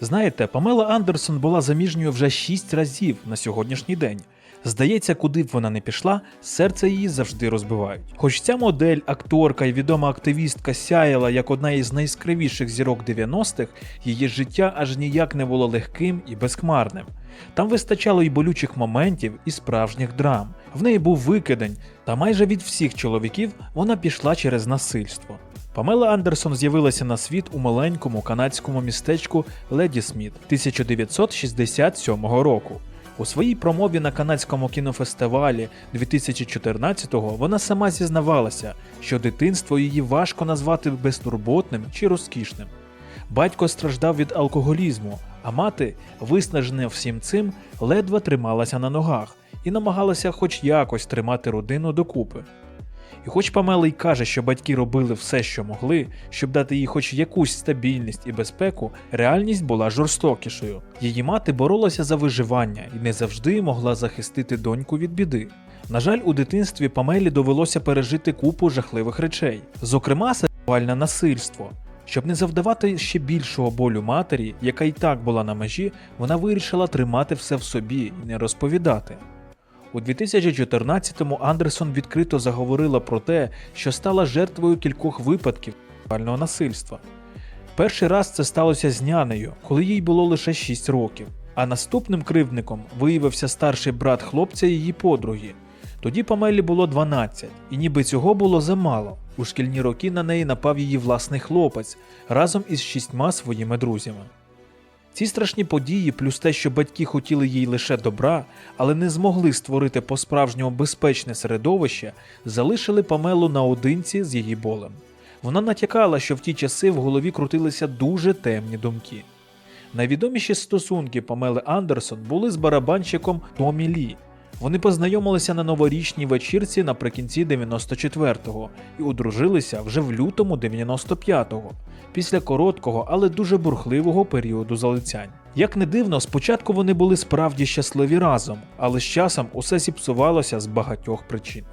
Знаєте, Памела Андерсон була заміжньою вже шість разів на сьогоднішній день. Здається, куди б вона не пішла, серце її завжди розбивають. Хоч ця модель, акторка і відома активістка сяяла як одна із найяскравіших зірок 90-х, її життя аж ніяк не було легким і безхмарним. Там вистачало і болючих моментів, і справжніх драм. В неї був викидень, та майже від всіх чоловіків вона пішла через насильство. Памела Андерсон з'явилася на світ у маленькому канадському містечку Леді Сміт 1967 року. У своїй промові на канадському кінофестивалі 2014-го вона сама зізнавалася, що дитинство її важко назвати безтурботним чи розкішним. Батько страждав від алкоголізму, а мати, виснажена всім цим, ледве трималася на ногах і намагалася хоч якось тримати родину докупи. І хоч Памела й каже, що батьки робили все, що могли, щоб дати їй хоч якусь стабільність і безпеку, реальність була жорстокішою. Її мати боролася за виживання і не завжди могла захистити доньку від біди. На жаль, у дитинстві Памелі довелося пережити купу жахливих речей, зокрема, сексуальне насильство. Щоб не завдавати ще більшого болю матері, яка й так була на межі, вона вирішила тримати все в собі і не розповідати. У 2014-му Андерсон відкрито заговорила про те, що стала жертвою кількох випадків сексуального насильства. Перший раз це сталося з нянею, коли їй було лише 6 років, а наступним кривдником виявився старший брат хлопця її подруги. Тоді Памелі було 12, і ніби цього було замало. У шкільні роки на неї напав її власний хлопець разом із шістьма своїми друзями. Ці страшні події, плюс те, що батьки хотіли їй лише добра, але не змогли створити по-справжньому безпечне середовище, залишили Памелу наодинці з її болем. Вона натякала, що в ті часи в голові крутилися дуже темні думки. Найвідоміші стосунки Памели Андерсон були з барабанщиком Томі Лі. Вони познайомилися на новорічній вечірці наприкінці 94-го і одружилися вже в лютому 95-го, після короткого, але дуже бурхливого періоду залицянь. Як не дивно, спочатку вони були справді щасливі разом, але з часом усе зіпсувалося з багатьох причин.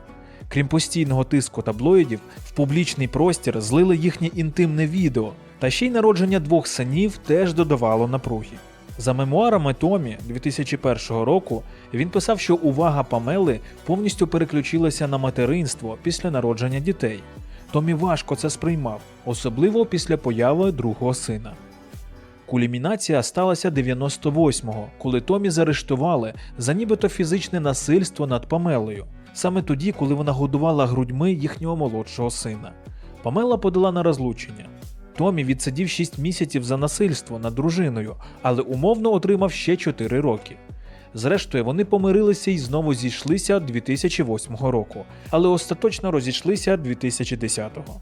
Крім постійного тиску таблоїдів, в публічний простір злили їхнє інтимне відео, та ще й народження двох синів теж додавало напруги. За мемуарами Томі 2001 року він писав, що увага Памели повністю переключилася на материнство після народження дітей. Томі важко це сприймав, особливо після появи другого сина. Кулімінація сталася 98-го, коли Томі заарештували за нібито фізичне насильство над Памелою, саме тоді, коли вона годувала грудьми їхнього молодшого сина. Памела подала на розлучення. Томі відсидів 6 місяців за насильство над дружиною, але умовно отримав ще 4 роки. Зрештою, вони помирилися і знову зійшлися 2008 року, але остаточно розійшлися 2010-го.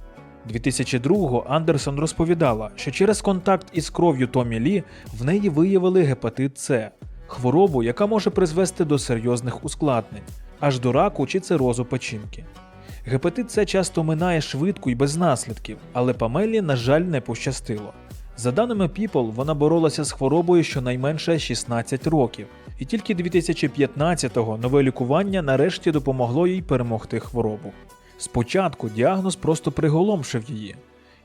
2002-го Андерсон розповідала, що через контакт із кров'ю Томі Лі в неї виявили гепатит С, хворобу, яка може призвести до серйозних ускладнень, аж до раку чи цирозу печінки. Гепатит С часто минає швидко і без наслідків, але Памелі, на жаль, не пощастило. За даними People, вона боролася з хворобою щонайменше 16 років, і тільки 2015-го нове лікування нарешті допомогло їй перемогти хворобу. Спочатку діагноз просто приголомшив її,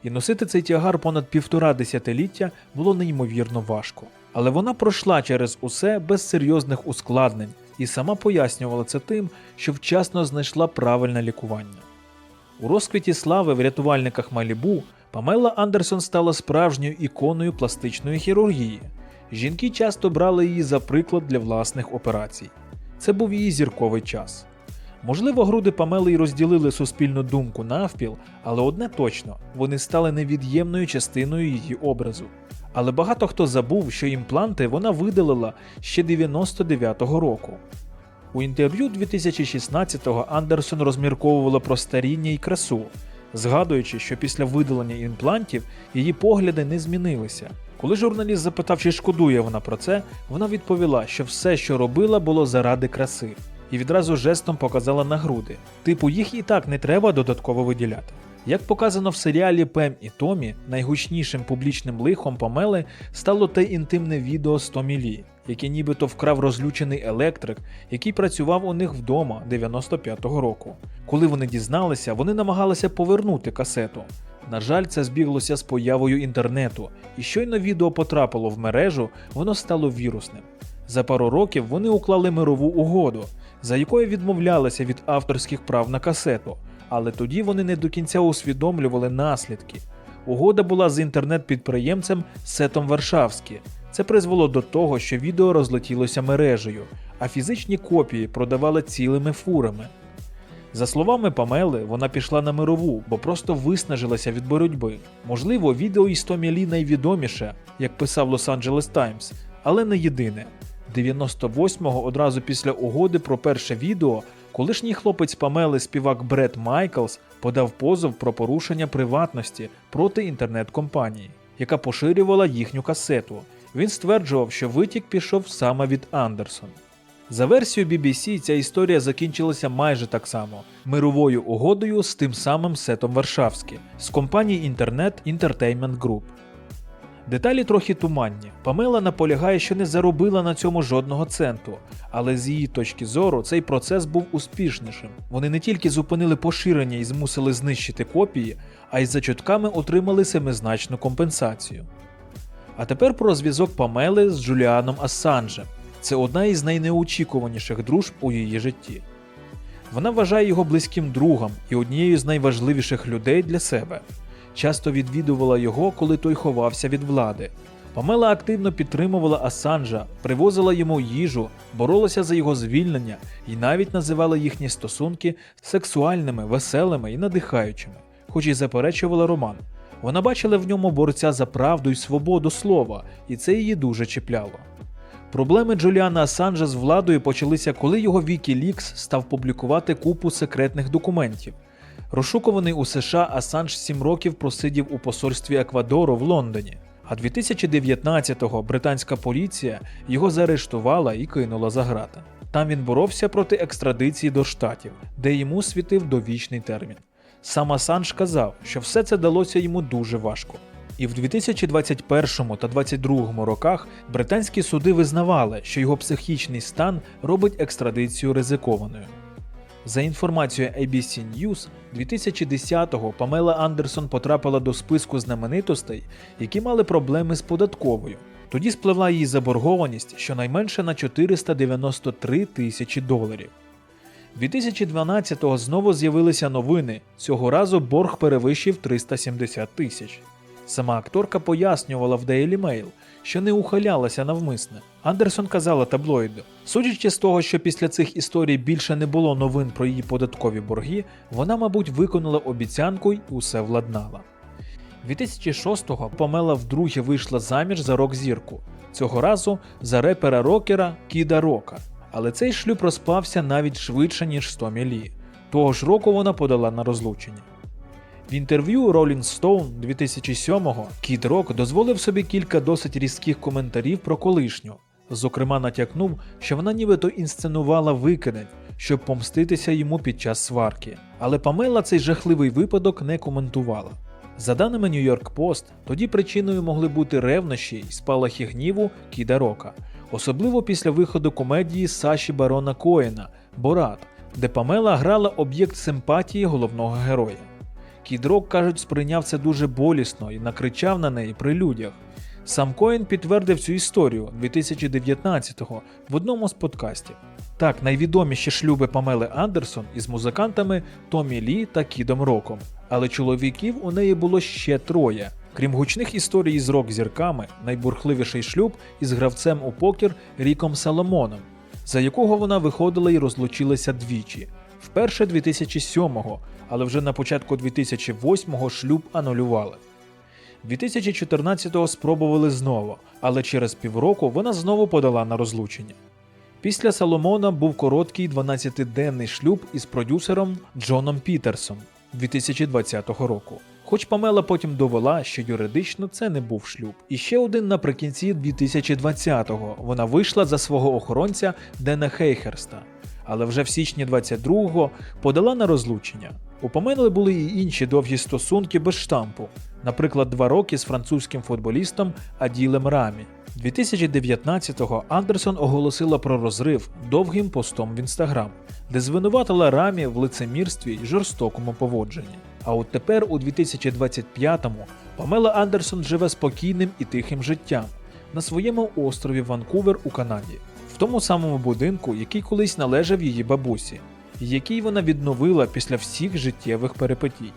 і носити цей тягар понад півтора десятиліття було неймовірно важко. Але вона пройшла через усе без серйозних ускладнень і сама пояснювала це тим, що вчасно знайшла правильне лікування. У розквіті слави в рятувальниках Малібу Памела Андерсон стала справжньою іконою пластичної хірургії. Жінки часто брали її за приклад для власних операцій. Це був її зірковий час. Можливо, груди Памели й розділили суспільну думку навпіл, але одне точно вони стали невід'ємною частиною її образу. Але багато хто забув, що імпланти вона видалила ще 99-го року. У інтерв'ю 2016-го Андерсон розмірковувала про старіння і красу, згадуючи, що після видалення імплантів її погляди не змінилися. Коли журналіст запитав, чи шкодує вона про це, вона відповіла, що все, що робила, було заради краси, і відразу жестом показала на груди. Типу, їх і так не треба додатково виділяти. Як показано в серіалі Пем і Томі, найгучнішим публічним лихом Памели стало те інтимне відео з Томі Лі, яке нібито вкрав розлючений електрик, який працював у них вдома 95-го року. Коли вони дізналися, вони намагалися повернути касету, На жаль, це збіглося з появою інтернету, і щойно відео потрапило в мережу, воно стало вірусним. За пару років вони уклали мирову угоду, за якою відмовлялися від авторських прав на касету, але тоді вони не до кінця усвідомлювали наслідки. Угода була з інтернет-підприємцем Сетом Варшавські. Це призвело до того, що відео розлетілося мережею, а фізичні копії продавали цілими фурами. За словами Памели, вона пішла на мирову, бо просто виснажилася від боротьби. Можливо, відео із Томі Лі найвідоміше, як писав Лос-Анджелес Таймс, але не єдине. 98-го одразу після угоди про перше відео колишній хлопець Памели співак Бред Майклс подав позов про порушення приватності проти інтернет-компанії, яка поширювала їхню касету. Він стверджував, що витік пішов саме від Андерсон. За версією BBC, ця історія закінчилася майже так само мировою угодою з тим самим Сетом Варшавським з компанії Internet Entertainment Group. Деталі трохи туманні. Памела наполягає, що не заробила на цьому жодного центу, але з її точки зору цей процес був успішнішим. Вони не тільки зупинили поширення і змусили знищити копії, а й за чутками отримали семизначну компенсацію. А тепер про зв'язок Памели з Джуліаном Ассанжем. Це одна із найнеочікуваніших дружб у її житті. Вона вважає його близьким другом і однією з найважливіших людей для себе. Часто відвідувала його, коли той ховався від влади. Памела активно підтримувала Асанжа, привозила йому їжу, боролася за його звільнення і навіть називала їхні стосунки сексуальними, веселими і надихаючими, хоч і заперечувала роман. Вона бачила в ньому борця за правду і свободу слова, і це її дуже чіпляло. Проблеми Джуліана Асанжа з владою почалися, коли його Wikileaks став публікувати купу секретних документів. Розшукуваний у США Асанж 7 років просидів у посольстві Еквадору в Лондоні. А 2019-го британська поліція його заарештувала і кинула за грати. Там він боровся проти екстрадиції до штатів, де йому світив довічний термін. Сам Асанж казав, що все це далося йому дуже важко. І в 2021 та 2022 rokах британські суди визнавали, що його психічний стан робить екстрадицію ризикованою. За інформацією ABC News, 2010-го Памела Андерсон потрапила до списку знаменитостей, які мали проблеми з податковою. Тоді спливла її заборгованість щонайменше на 493 тисячі доларів. 2012-го знову з'явилися новини. Цього разу борг перевищив 370 тисяч. Сама акторка пояснювала в Daily Mail, що не ухилялася навмисне. Андерсон казала таблоїду, судячи з того, що після цих історій більше не було новин про її податкові борги, вона, мабуть, виконала обіцянку й усе владнала. 2006-го Памела вдруге вийшла заміж за рок-зірку, цього разу за репера рокера Кіда Рока. Але цей шлюб розпався навіть швидше, ніж 100 мілі. Того ж року вона подала на розлучення. В інтерв'ю Rolling Stone 2007-го Кід Рок дозволив собі кілька досить різких коментарів про колишню. Зокрема, натякнув, що вона нібито інсценувала викидень, щоб помститися йому під час сварки. Але Памела цей жахливий випадок не коментувала. За даними New York Post, тоді причиною могли бути ревнощі й спалахи гніву Кіда Рока, особливо після виходу комедії Саші Барона Коена Борат, де Памела грала об'єкт симпатії головного героя. Кід Рок, кажуть, сприйняв це дуже болісно і накричав на неї при людях. Сам Коін підтвердив цю історію 2019-го в одному з подкастів. Так, найвідоміші шлюби Памели Андерсон із музикантами Томі Лі та Кідом Роком. Але чоловіків у неї було ще троє. Крім гучних історій з рок-зірками, найбурхливіший шлюб із гравцем у покер Ріком Саломоном, за якого вона виходила і розлучилася двічі. Вперше 2007-го, але вже на початку 2008-го шлюб анулювали. 2014-го спробували знову, але через півроку вона знову подала на розлучення. Після Соломона був короткий 12-денний шлюб із продюсером Джоном Пітерсом 2020 року. Хоч Памела потім довела, що юридично це не був шлюб. І ще один наприкінці 2020-го вона вийшла за свого охоронця Дена Хейхерста, але вже в січні 22-го подала на розлучення. У Памели були і інші довгі стосунки без штампу, наприклад, два роки з французьким футболістом Аділем Рамі. 2019-го Андерсон оголосила про розрив довгим постом в інстаграм, де звинуватила Рамі в лицемірстві й жорстокому поводженні. А от тепер, у 2025-му, Памела Андерсон живе спокійним і тихим життям на своєму острові Ванкувер у Канаді, в тому самому будинку, який колись належав її бабусі, який вона відновила після всіх життєвих перипетій.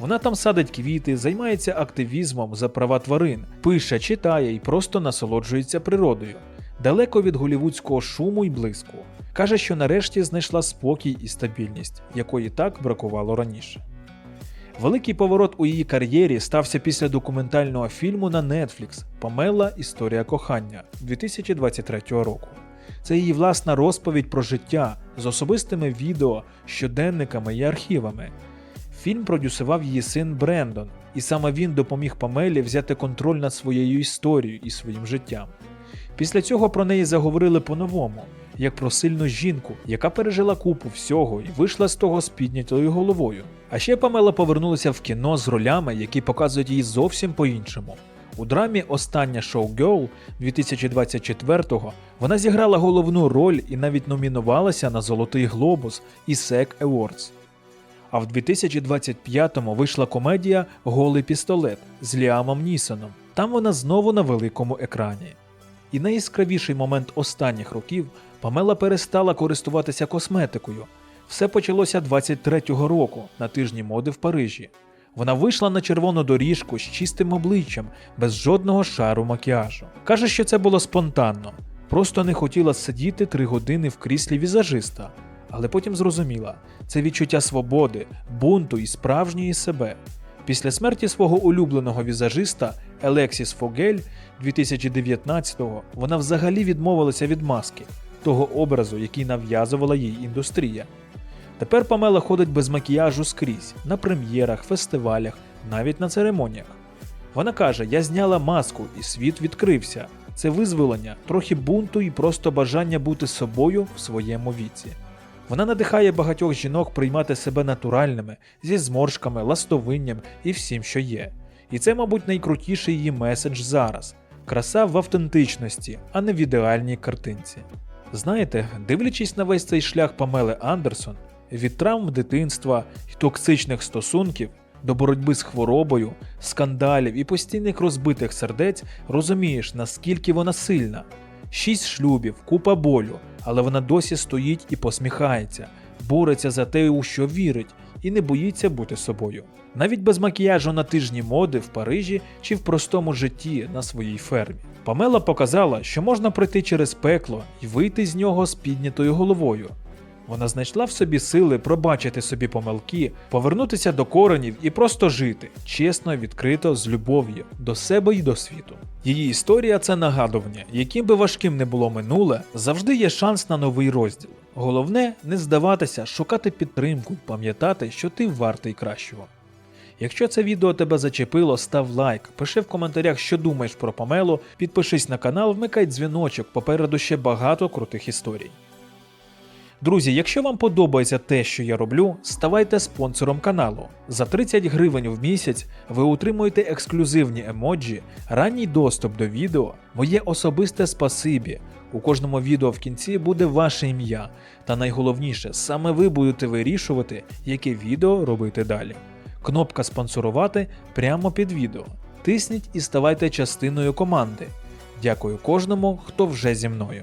Вона там садить квіти, займається активізмом за права тварин, пише, читає і просто насолоджується природою, далеко від голівудського шуму й блиску. Каже, що нарешті знайшла спокій і стабільність, якої так бракувало раніше. Великий поворот у її кар'єрі стався після документального фільму на Netflix Памела Історія кохання 2023 року. Це її власна розповідь про життя з особистими відео, щоденниками і архівами. Фільм продюсував її син Брендон, і саме він допоміг Памелі взяти контроль над своєю історією і своїм життям. Після цього про неї заговорили по-новому, як про сильну жінку, яка пережила купу всього і вийшла з того з піднятою головою. А ще Памела повернулася в кіно з ролями, які показують її зовсім по-іншому. У драмі Остання шоу-герл 2024-го вона зіграла головну роль і навіть номінувалася на Золотий Глобус і SEC Awards. А в 2025-му вийшла комедія Голий пістолет з Ліамом Нісоном. Там вона знову на великому екрані. І найяскравіший момент останніх років Памела перестала користуватися косметикою. Все почалося 23-го року на тижні моди в Парижі. Вона вийшла на червону доріжку з чистим обличчям, без жодного шару макіяжу. Каже, що це було спонтанно, просто не хотіла сидіти три години в кріслі візажиста, але потім зрозуміла це відчуття свободи, бунту і справжньої себе. Після смерті свого улюбленого візажиста Елексіс Фогель 2019-го вона взагалі відмовилася від маски, того образу, який нав'язувала їй індустрія. Тепер Памела ходить без макіяжу скрізь на прем'єрах, фестивалях, навіть на церемоніях. Вона каже: Я зняла маску, і світ відкрився. Це визволення, трохи бунту і просто бажання бути собою в своєму віці. Вона надихає багатьох жінок приймати себе натуральними, зі зморшками, ластовинням і всім, що є. І це, мабуть, найкрутіший її меседж зараз краса в автентичності, а не в ідеальній картинці. Знаєте, дивлячись на весь цей шлях Памели Андерсон, від травм дитинства і токсичних стосунків до боротьби з хворобою, скандалів і постійних розбитих сердець, розумієш, наскільки вона сильна. Шість шлюбів, купа болю, але вона досі стоїть і посміхається, бореться за те, у що вірить, і не боїться бути собою. Навіть без макіяжу на тижні моди в Парижі чи в простому житті на своїй фермі. Памела показала, що можна пройти через пекло і вийти з нього з піднятою головою. Вона знайшла в собі сили пробачити собі помилки, повернутися до коренів і просто жити чесно, відкрито, з любов'ю до себе і до світу. Її історія це нагадування, яким би важким не було минуле, завжди є шанс на новий розділ. Головне не здаватися, шукати підтримку, пам'ятати, що ти вартий кращого. Якщо це відео тебе зачепило, став лайк, пиши в коментарях, що думаєш про Памелу, підпишись на канал, вмикай дзвіночок, попереду ще багато крутих історій. Друзі, якщо вам подобається те, що я роблю, ставайте спонсором каналу. За 30 гривень в місяць ви отримуєте ексклюзивні емоджі, ранній доступ до відео, моє особисте спасибі. У кожному відео в кінці буде ваше ім'я. Та найголовніше, саме ви будете вирішувати, яке відео робити далі. Кнопка спонсорувати прямо під відео. Тисніть і ставайте частиною команди. Дякую кожному, хто вже зі мною.